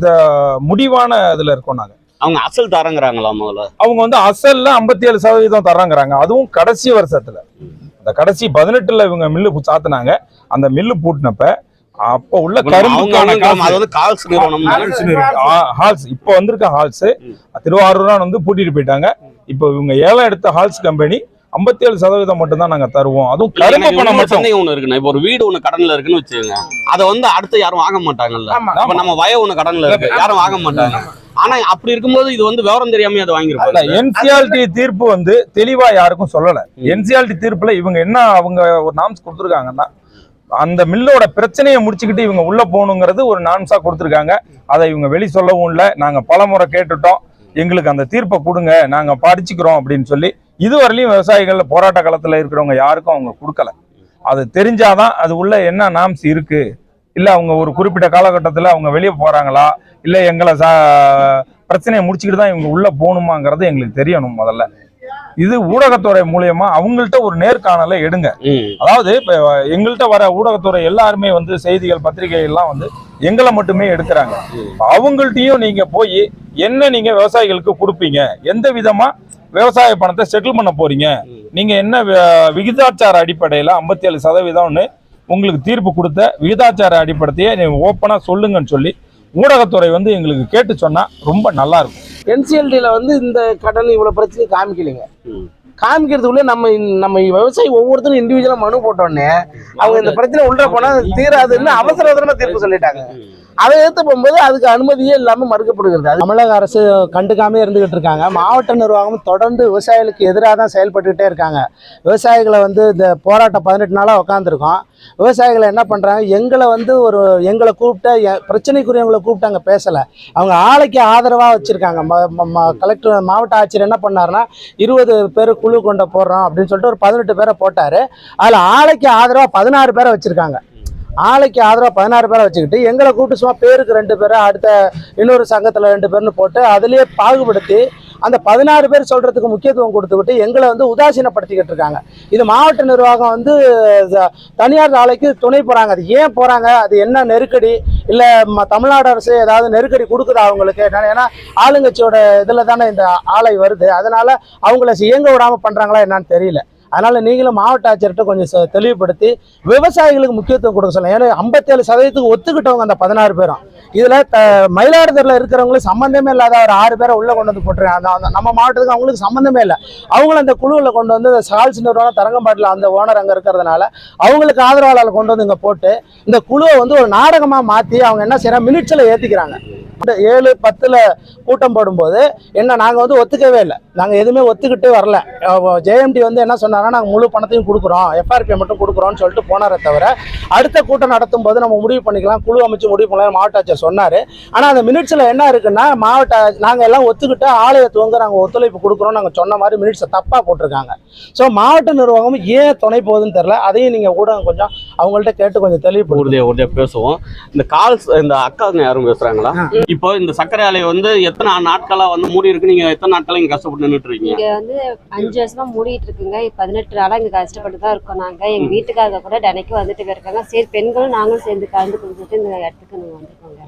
முடிவான இதில் இருக்கோம் நாங்கள் அவங்க அசல் தரங்குறாங்களா முதல்ல? அவங்க வந்து அசல்ல ஐம்பத்தி ஏழு சதவீதம் தர்றாங்கிறாங்க அதுவும் கடைசி வருஷத்துல. இந்த கடைசி பதினெட்டுல இவங்க மில்லு சாத்துனாங்க. அந்த மில்லு பூட்டினப்ப அப்ப உள்ள கரும்புக்கான அவங்க- அது வந்து கால்ஸ் நிறுவனம். ஹால்ஸ் இப்போ வந்திருக்க ஹால்ஸ் திருவாரூரா வந்து பூட்டிட்டு போயிட்டாங்க. இப்போ இவங்க ஏலம் எடுத்த ஹால்ஸ் கம்பெனி ஐம்பத்தி ஏழு சதவீதம் மட்டும் தான் நாங்க தருவோம். அதுவும் கரும்பு பணம் மட்டும். ஒண்ணு இருக்குண்ணா. இப்போ ஒரு வீடு ஒண்ணு கடன்ல இருக்குன்னு வச்சுக்கோங்க. அதை வந்து அடுத்து யாரும் வாங்க மாட்டாங்கல்ல. அப்ப நம்ம வய ஒண்ணு கடன்ல இருக்கு. யாரும் வாங்க மாட்டாங்க. ஆனா அப்படி இருக்கும்போது இது வந்து விவரம் தெரியாம அதை வாங்கிருப்பாங்க என்சிஆர்டி தீர்ப்பு வந்து தெளிவா யாருக்கும் சொல்லல. என்சிஆர்டி தீர்ப்புல இவங்க என்ன அவங்க ஒரு நாம்ஸ் கொடுத்துருக்காங்கன்னா அந்த மில்லோட பிரச்சனையை முடிச்சுக்கிட்டு இவங்க உள்ள போகணுங்கிறது ஒரு நான்ஸா கொடுத்துருக்காங்க. அதை இவங்க வெளி சொல்லவும் இல்லை. நாங்க பலமுறை கேட்டுட்டோம். எங்களுக்கு அந்த தீர்ப்பை கொடுங்க. நாங்க படிச்சுக்கிறோம் அப்படின்னு சொல்லி இதுவரையிலையும் விவசாயிகள் போராட்ட காலத்துல இருக்கிறவங்க யாருக்கும் அவங்க கொடுக்கல. அது தெரிஞ்சாதான் அது உள்ள என்ன நாம்ஸ் இருக்கு? இல்லை அவங்க ஒரு குறிப்பிட்ட காலகட்டத்தில் அவங்க வெளியே போகிறாங்களா இல்லை எங்களை சா பிரச்சனையை முடிச்சுக்கிட்டு தான் இவங்க உள்ளே போகணுமாங்கிறது எங்களுக்கு தெரியணும் முதல்ல. இது ஊடகத்துறை மூலியமா அவங்கள்ட்ட ஒரு நேர்காணலை எடுங்க. அதாவது இப்ப எங்கள்கிட்ட வர ஊடகத்துறை எல்லாருமே வந்து செய்திகள் பத்திரிகை எல்லாம் வந்து எங்களை மட்டுமே எடுக்கிறாங்க. அவங்கள்ட்டயும் நீங்க போய் என்ன நீங்க விவசாயிகளுக்கு கொடுப்பீங்க? எந்த விதமா விவசாய பணத்தை செட்டில் பண்ண போறீங்க? நீங்க என்ன விகிதாச்சார அடிப்படையில 57% ஏழு சதவீதம்னு உங்களுக்கு தீர்ப்பு கொடுத்த விகிதாச்சார அடிப்படையே நீங்க ஓப்பனா சொல்லுங்கன்னு சொல்லி ஊடகத்துறை வந்து எங்களுக்கு கேட்டு சொன்னா ரொம்ப நல்லா இருக்கும். என்சிஎல்டியில் வந்து இந்த கடன் இவ்வளோ பிரச்சனை காமிக்கலைங்க. காமிக்கிறதுக்குள்ளே நம்ம நம்ம விவசாயி ஒவ்வொருத்தரும் இண்டிவிஜுவலாக மனு போட்டோடனே அவங்க இந்த பிரச்சனை உள்ள போனால் தீராதுன்னு அவசர அவசரமாக தீர்ப்பு சொல்லிட்டாங்க. அதை எடுத்து போகும்போது அதுக்கு அனுமதியே இல்லாமல் மறுக்கப்படுகிறது. தமிழக அரசு கண்டுக்காம இருந்துகிட்டு இருக்காங்க. மாவட்ட நிர்வாகம் தொடர்ந்து விவசாயிகளுக்கு எதிராக தான் செயல்பட்டுக்கிட்டே இருக்காங்க. விவசாயிகளை வந்து இந்த போராட்டம் பதினெட்டு நாளாக உட்காந்துருக்கோம் விவசாயிகளை என்ன பண்ணுறாங்க எங்களை வந்து ஒரு எங்களை கூப்பிட்ட பிரச்சனைக்குரியவங்களை கூப்பிட்டு அங்கே பேசலை. அவங்க ஆலைக்கு ஆதரவாக வச்சுருக்காங்க. கலெக்டர் மாவட்ட ஆட்சியர் என்ன பண்ணாருன்னா இருபது பேர் குழு கொண்ட போடுறோம் அப்படின்னு சொல்லிட்டு ஒரு பதினெட்டு பேரை போட்டார். அதில் ஆலைக்கு ஆதரவாக பதினாறு பேரை வச்சுருக்காங்க. ஆலைக்கு ஆதரவாக பதினாறு பேரை வச்சுக்கிட்டு எங்களை கூப்பிட்டு சும்மா பேருக்கு ரெண்டு பேரை அடுத்த இன்னொரு சங்கத்தில் ரெண்டு பேர்னு போட்டு அதுலேயே பாகுபடுத்தி அந்த பதினாறு பேர் சொல்கிறதுக்கு முக்கியத்துவம் கொடுத்துக்கிட்டு எங்களை வந்து உதாசீனப்படுத்திக்கிட்டு இருக்காங்க. இது மாவட்ட நிர்வாகம் வந்து தனியார் ஆலைக்கு துணை போகிறாங்க அது ஏன் போகிறாங்க அது என்ன நெருக்கடி? இல்லை தமிழ்நாடு அரசு ஏதாவது நெருக்கடி கொடுக்குதா அவங்களுக்கு? ஏன்னா- ஆளுங்கட்சியோட இதில் தானே இந்த ஆலை வருது. அதனால் அவங்கள இயங்க விடாமல் பண்ணுறாங்களா என்னன்னு தெரியல. அதனால நீங்களும் மாவட்ட ஆட்சியர்கிட்ட கொஞ்சம் தெளிவுபடுத்தி விவசாயிகளுக்கு முக்கியத்துவம் கொடுக்க சொல்லலாம் ஏன்னா ஐம்பத்தேழு சதவீதத்துக்கு ஒத்துக்கிட்டவங்க அந்த பதினாறு பேரும். இதில் த மயிலாடுதுறையில் இருக்கிறவங்களுக்கு சம்மந்தமே இல்லாத ஒரு ஆறு பேரை உள்ளே கொண்டு வந்து போட்டுருக்காங்க. அந்த- அந்த நம்ம மாவட்டத்துக்கு அவங்களுக்கு சம்மந்தமே இல்லை. அவங்களும் அந்த குழுவில் கொண்டு வந்து இந்த சால்ஸ் நிறுவனம் தரங்கம்பாட்டில் அந்த ஓனர் அங்கே இருக்கிறதுனால அவங்களுக்கு ஆதரவாளர்களை கொண்டு வந்து இங்கே போட்டு இந்த குழுவை வந்து ஒரு நாடகமாக மாற்றி அவங்க என்ன செய்கிறாங்க மினிட்ஸில் ஏற்றிக்கிறாங்க ஏழு பத்தில் கூட்டம் போடும்போது என்ன நாங்கள் வந்து ஒத்துக்கவே இல்லை. நாங்கள் எதுவுமே ஒத்துக்கிட்டே வரல. ஜேஎம்டி வந்து என்ன சொன்னாங்கன்னா நாங்கள் முழு பணத்தையும் கொடுக்குறோம். எஃப்ஆர்பி மட்டும் கொடுக்குறோம்னு சொல்லிட்டு போனாரே தவிர அடுத்த கூட்டம் நடத்தும் போது நம்ம முடிவு பண்ணிக்கலாம். குழு அமைச்சு முடிவு பண்ணலாம் மாவட்ட ஆட்சியர் சொன்னார். ஆனால் அந்த மினிட்ஸில் என்ன இருக்குன்னா மாவட்ட நாங்கள் எல்லாம் ஒத்துக்கிட்டு ஆலய துவங்க நாங்கள் ஒத்துழைப்பு கொடுக்குறோம் நாங்கள் சொன்ன மாதிரி மினிட்ஸை தப்பாக போட்டிருக்காங்க. ஸோ மாவட்ட நிர்வாகம் ஏன் துணை போகுதுன்னு தெரில அதையும் நீங்கள் ஊடகம் கொஞ்சம் அவங்கள்ட்ட கேட்டு கொஞ்சம் தெளிவுபடுத்துங்க. உறுதியா உறுதியா பேசுவோம். இந்த கால்ஸ் இந்த அக்காங்க யாரும் பேசுறாங்களா? இப்போ இந்த சர்க்கரை ஆலை வந்து எத்தனை நாட்களா வந்து மூடி இருக்கு நீங்க எத்தனை நாட்களா இங்க கஷ்டப்பட்டு நின்றுட்டு இருக்கீங்க? இங்க வந்து அஞ்சு வருஷமா மூடிட்டு இருக்குங்க. பதினெட்டு நாளா இங்க கஷ்டப்பட்டு தான் இருக்கோம் நாங்க. எங்க வீட்டுக்காரங்க கூட தினைக்கும் வந்துட்டு இருக்காங்க சரி பெண்களும் நாங்களும் சேர்ந்து கலந்து கொடுத்துட்டு இந்த இடத்துக்கு நாங்க வந்திருக்கோங்க.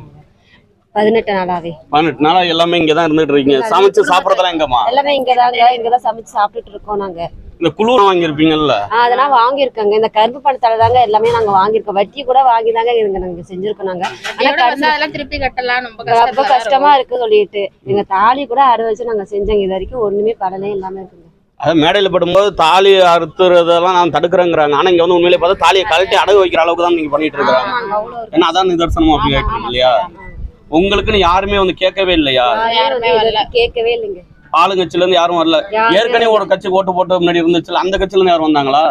பதினெட்டு நாளாவே. பதினெட்டு நாளா எல்லாமே இங்க தான் இருந்துட்டு இருக்கீங்க. சமைச்சு சாப்பிடறதெல்லாம் எங்கம்மா? எல்லாமே இங்கதாங்க. இங்கதான் சமைச்சு சாப்பிட்டுட்டு இருக்கோம் நாங்க. இந்த குழு வாங்கியிருப்பீங்கல்ல? அதெல்லாம் வாங்கியிருக்கோங்க. இந்த கருப்பு பணத்தால தாங்க எல்லாமே நாங்க வாங்கியிருக்கோம். வட்டி கூட வாங்கி தாங்க இங்க நாங்க செஞ்சிருக்கோம் நாங்க. அதெல்லாம் திருப்பி கட்டலாம். ரொம்ப கஷ்டமா இருக்கு சொல்லிட்டு. எங்க தாலி கூட வச்சு நாங்க செஞ்சோங்க. இது வரைக்கும் ஒண்ணுமே பலனே இல்லாம இருக்குங்க. அது மேடையில படும்போது தாலி அறுத்துறதெல்லாம் நான் தடுக்கிறேங்கிறாங்க. ஆனா இங்க வந்து உண்மையிலே பார்த்தா தாலியை கழட்டி அடகு வைக்கிற அளவுக்கு தான் நீங்க பண்ணிட்டு இருக்காங்க ஆமாங்க, அவ்வளவு இருக்கு. ஏன்னா அதான் நிதர்சனமா அப்படி ஆமா, இல்லையா. உங்களுக்குன்னு யாருமே வந்து கேட்கவே இல்லையா? கேட்கவே இல்லைங்க. ஆளுங்கட்சியில இருந்து யாரும் வரல. ஏற்கனவே ஒரு கட்சி ஓட்டு போட்டு முன்னாடி இருந்துச்சு அந்த கட்சியில இருந்து யாரும் வந்தாங்களா?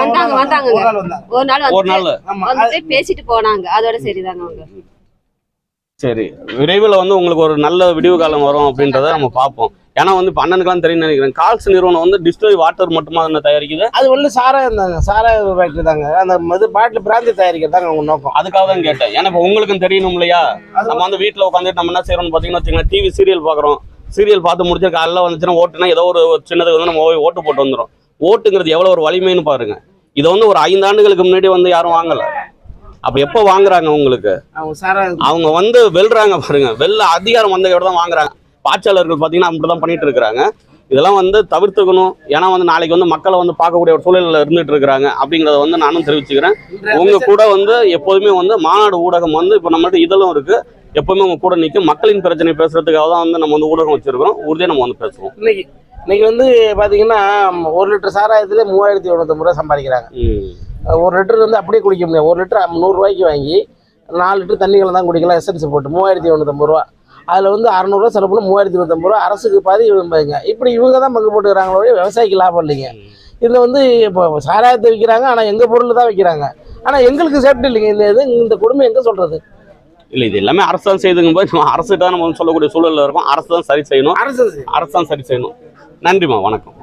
வந்தாங்க, வந்தாங்க. ஒரு நாள் வந்தாங்க. ஒரு நாள் பேசிட்டு போனாங்க. அதோட சரிதாங்க அவங்க. சரி. விரைவில் வந்து உங்களுக்கு ஒரு நல்ல விடிவு காலம் வரும் அப்படின்றத நம்ம பார்ப்போம். ஏன்னா வந்து அண்ணனுக்குலாம் தெரியும் நினைக்கிறேன். கால்ஸ் நிறுவனம் வந்து டிஸ்டிலரி வாட்டர் மட்டுமா என்ன தயாரிக்குது? அது ஒண்ணு சாராயம் தாங்க சாராய ஃபேக்டரி தாங்க. அந்த மது பாட்டில் பிராந்தி தயாரிக்கிறது தாங்க அவங்க நோக்கம். அதுக்காக தான் கேட்டேன். ஏன்னா இப்போ உங்களுக்கும் தெரியணும் இல்லையா? நம்ம வந்து வீட்டில் உட்காந்துட்டு நம்ம என்ன செய்யறோம்னு பார்த்தீங்கன்னா வச்சுக்கோங்க டிவி சீரியல் பார்க்குறோம் சீரியல் பார்த்து முடிச்சு காலைல வந்துச்சுன்னா ஓட்டுனா ஏதோ ஒரு சின்னதுக்கு வந்து நம்ம ஓட்டு போட்டு வந்துடும் ஓட்டுங்கிறது எவ்வளோ ஒரு வலிமைன்னு பாருங்க. இதை வந்து ஒரு ஐந்து ஆண்டுகளுக்கு முன்னாடி வந்து யாரும் வாங்கல. அப்ப எப்போ வாங்குறாங்க உங்களுக்கு? அவங்க வந்து வெல்றாங்க பாருங்க. வெல்ல அதிகாரம் வந்ததோட தான் வாங்குறாங்க. பாய்ச்சாளர்கள் பார்த்தீங்கன்னா அப்படி தான் பண்ணிட்டு இருக்கிறாங்க. இதெல்லாம் வந்து தவிர்த்துக்கணும். ஏன்னா வந்து நாளைக்கு வந்து மக்களை வந்து பார்க்கக்கூடிய ஒரு சூழலில் இருந்துட்டு இருக்கிறாங்க அப்படிங்கிறத வந்து நானும் தெரிவிச்சுக்கிறேன். உங்க கூட வந்து எப்போதுமே வந்து மாநாடு ஊடகம் வந்து இப்போ நம்மள்ட்ட இதழும் இருக்கு. எப்பவுமே உங்க கூட நிற்கும் மக்களின் பிரச்சனை பேசுறதுக்காக தான் வந்து நம்ம வந்து ஊடகம் வச்சிருக்கிறோம். உறுதியாக நம்ம வந்து பேசுவோம். இன்னைக்கு இன்னைக்கு வந்து பாத்தீங்கன்னா ஒரு லிட்டர் சாராயத்துல மூவாயிரத்தி எழுநூத்தம்பது ரூபா சம்பாதிக்கிறாங்க. ஒரு லிட்டர் வந்து அப்படியே குடிக்க முடியாது. ஒரு லிட்டர் நூறுரூவாய்க்கு வாங்கி நாலு லிட்டர் தண்ணிகளை தான் குடிக்கலாம். எஸ்என்சி போட்டு மூவாயிரத்தி எழுநூத்தம்பது ரூபா. அதில் வந்து அறநூறுவா செலவு பண்ணி மூவாயிரத்தி இருபத்தம்பது ரூபா அரசுக்கு பாதி இவங்க இப்படி இவங்க தான் பங்கு போட்டுக்கிறாங்களோ விவசாயிக்கு லாபம் இல்லைங்க. இதில் வந்து இப்போ சாராயத்தை விற்கிறாங்க ஆனால் எங்கள் பொருள் தான் விற்கிறாங்க ஆனால் எங்களுக்கு சேஃப்டி இல்லைங்க. இந்த இது இந்த குடும்பம் எங்கே சொல்கிறது இல்ல இது எல்லாமே அரசு தான் செய்துங்கும் போது அரசு தான் நம்ம சொல்லக்கூடிய சூழல்ல இருக்கோம். அரசு தான் சரி செய்யணும். அரசு அரசு தான் சரி செய்யணும். நன்றிம்மா. வணக்கம்.